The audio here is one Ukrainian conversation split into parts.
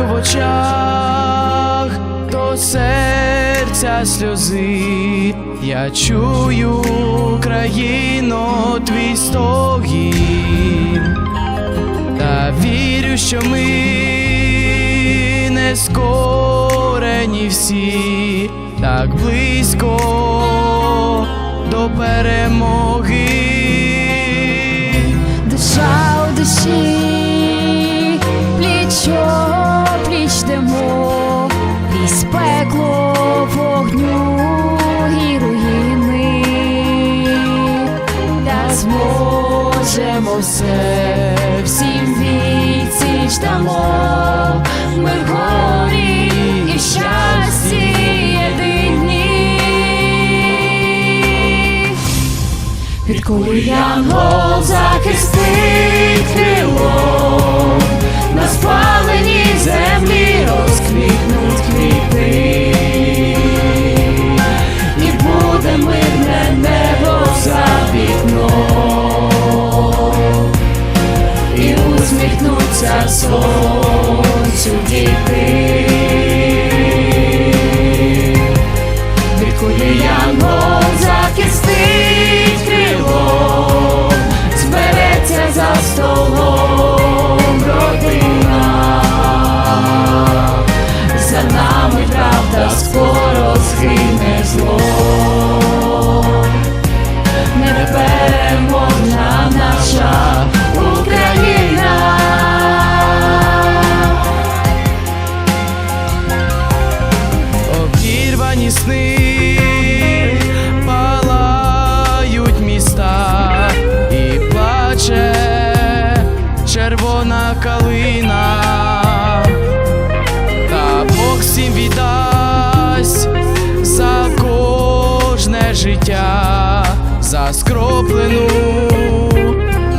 очах, то серця сльози, я чую, Україно, твій стогін, та вірю, що ми не скорені всі, так близько до перемоги. Крізь пекло вогню і руїни, та зможемо все, всім відсіч дамо, ми в горі і щасті єдині. Під коли янгол захистить крилом, усміхнуться Обірвані сни палають міста і плаче червона калина, та Бог всім віддасть за кожне життя, за скроплену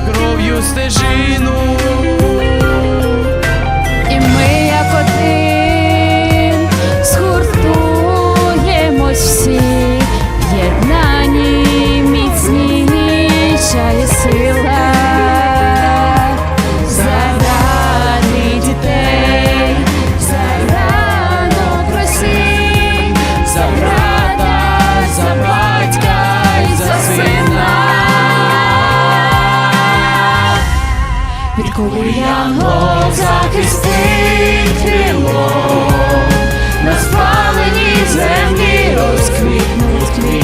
кров'ю стежину. Відколи янгол захистить крило, на спаленій землі розквітнуть квіти,